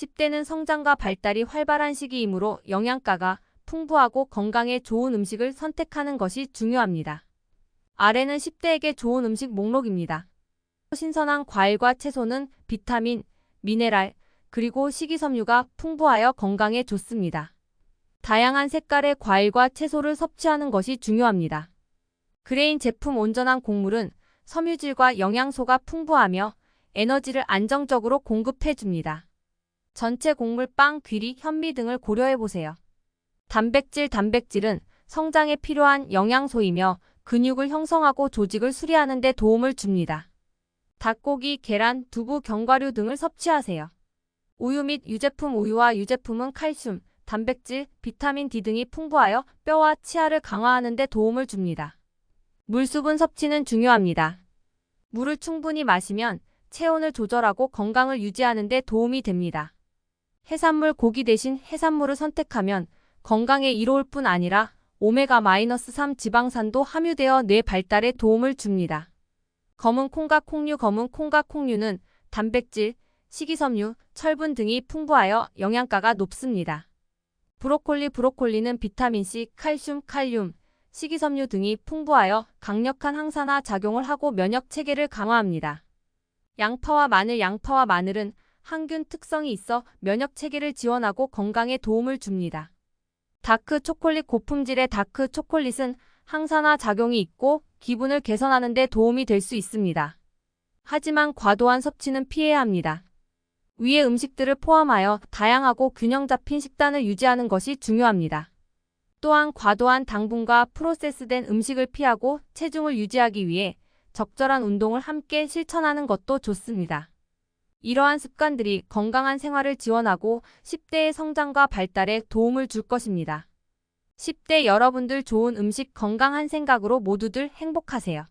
10대는 성장과 발달이 활발한 시기이므로 영양가가 풍부하고 건강에 좋은 음식을 선택하는 것이 중요합니다. 아래는 10대에게 좋은 음식 목록입니다. 신선한 과일과 채소는 비타민, 미네랄, 그리고 식이섬유가 풍부하여 건강에 좋습니다. 다양한 색깔의 과일과 채소를 섭취하는 것이 중요합니다. 그레인 제품 온전한 곡물은 섬유질과 영양소가 풍부하며 에너지를 안정적으로 공급해 줍니다. 전체 곡물 빵, 귀리, 현미 등을 고려해 보세요. 단백질, 단백질은 성장에 필요한 영양소이며 근육을 형성하고 조직을 수리하는 데 도움을 줍니다. 닭고기, 계란, 두부, 견과류 등을 섭취하세요. 우유 및 유제품 우유와 유제품은 칼슘, 단백질, 비타민 D 등이 풍부하여 뼈와 치아를 강화하는 데 도움을 줍니다. 물수분 섭취는 중요합니다. 물을 충분히 마시면 체온을 조절하고 건강을 유지하는 데 도움이 됩니다. 해산물 고기 대신 해산물을 선택하면 건강에 이로울 뿐 아니라 오메가-3 지방산도 함유되어 뇌 발달에 도움을 줍니다. 검은 콩과 콩류 검은 콩과 콩류는 단백질, 식이섬유, 철분 등이 풍부하여 영양가가 높습니다. 브로콜리 브로콜리는 비타민C, 칼슘, 칼륨, 식이섬유 등이 풍부하여 강력한 항산화 작용을 하고 면역 체계를 강화합니다. 양파와 마늘 양파와 마늘은 항균 특성이 있어 면역 체계를 지원하고 건강에 도움을 줍니다. 다크 초콜릿 고품질의 다크 초콜릿은 항산화 작용이 있고 기분을 개선하는 데 도움이 될 수 있습니다. 하지만 과도한 섭취는 피해야 합니다. 위의 음식들을 포함하여 다양하고 균형 잡힌 식단을 유지하는 것이 중요합니다. 또한 과도한 당분과 프로세스된 음식을 피하고 체중을 유지하기 위해 적절한 운동을 함께 실천하는 것도 좋습니다. 이러한 습관들이 건강한 생활을 지원하고 10대의 성장과 발달에 도움을 줄 것입니다. 10대 여러분들 좋은 음식 건강한 생각으로 모두들 행복하세요.